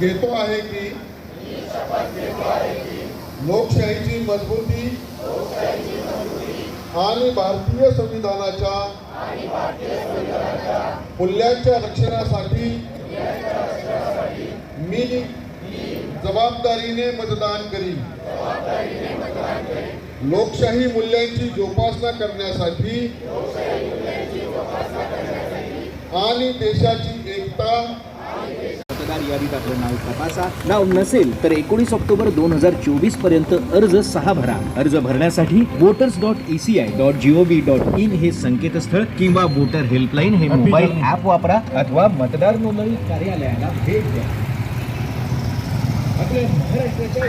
घेतो आहे की? लोकशाहीची मजबूती आणि भारतीय संविधानाच्या मूल्यांच्या रक्षणासाठी मी जबाबदारीने मतदान करीन. लोकशाही मूल्यांची जोपासना करण्यासाठी आणि देशाची एकता मतदार यादीत आपलं नाव तपासा. नाव नसेल तर एकोणीस ऑक्टोबर दोन हजार चोवीसपर्यंत अर्ज सहा भरा. अर्ज भरण्यासाठी voters dot ECI dot GOV dot in हे संकेतस्थळ किंवा वोटर हेल्पलाईन हे मोबाईल ॲप वापरा अथवा मतदार नोंदणी कार्यालयाला भेट द्या. आपल्या महाराष्ट्राच्या